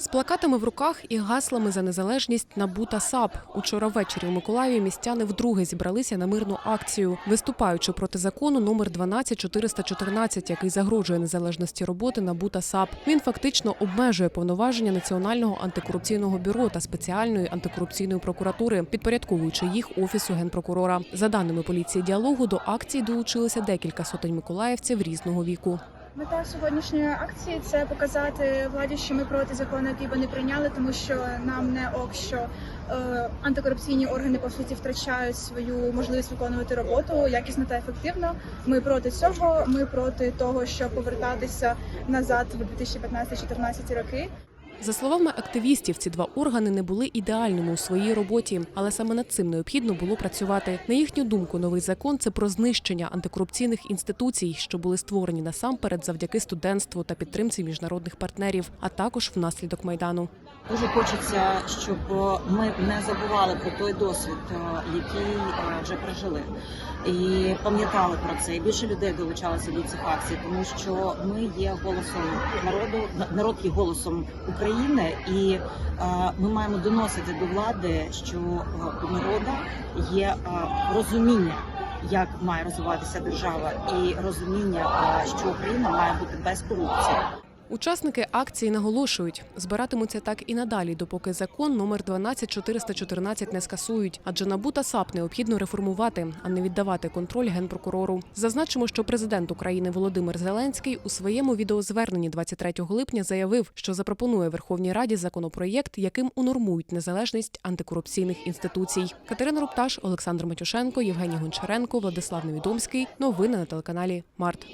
З плакатами в руках і гаслами за незалежність НАБУ та САП. Учора ввечері у Миколаєві містяни вдруге зібралися на мирну акцію, виступаючи проти закону номер 12414, який загрожує незалежності роботи НАБУ та САП. Він фактично обмежує повноваження Національного антикорупційного бюро та спеціальної антикорупційної прокуратури, підпорядковуючи їх офісу генпрокурора. За даними поліції діалогу, до акції долучилося декілька сотень миколаївців різного віку. Мета сьогоднішньої акції це показати владі, що ми проти закону, який вони прийняли, тому що нам не ок, що е, антикорупційні органи по суті втрачають свою можливість виконувати роботу якісно та ефективно. Ми проти цього. Ми проти того, щоб повертатися назад в 2015-2014 роки. За словами активістів, ці два органи не були ідеальними у своїй роботі, але саме над цим необхідно було працювати. На їхню думку, новий закон це про знищення антикорупційних інституцій, що були створені насамперед завдяки студентству та підтримці міжнародних партнерів, а також внаслідок майдану. Дуже хочеться, щоб ми не забували про той досвід, е, який е, вже прожили, і пам'ятали про це. І більше людей долучалося до цих акцій, тому що ми є голосом народу, народ є голосом України, і е, ми маємо доносити до влади, що у народу є розуміння. Як має розвиватися держава, і розуміння, що Україна має бути без корупції. Учасники акції наголошують, збиратимуться так і надалі, допоки закон номер 12414 не скасують, адже НАБУ та САП необхідно реформувати, а не віддавати контроль генпрокурору. Зазначимо, що президент України Володимир Зеленський у своєму відеозверненні 23 липня заявив, що запропонує Верховній Раді законопроєкт, яким унормують незалежність антикорупційних інституцій. Катерина Рупташ, Олександр Матюшенко, Євгеній Гончаренко, Владислав Невідомський. Новини на телеканалі Март.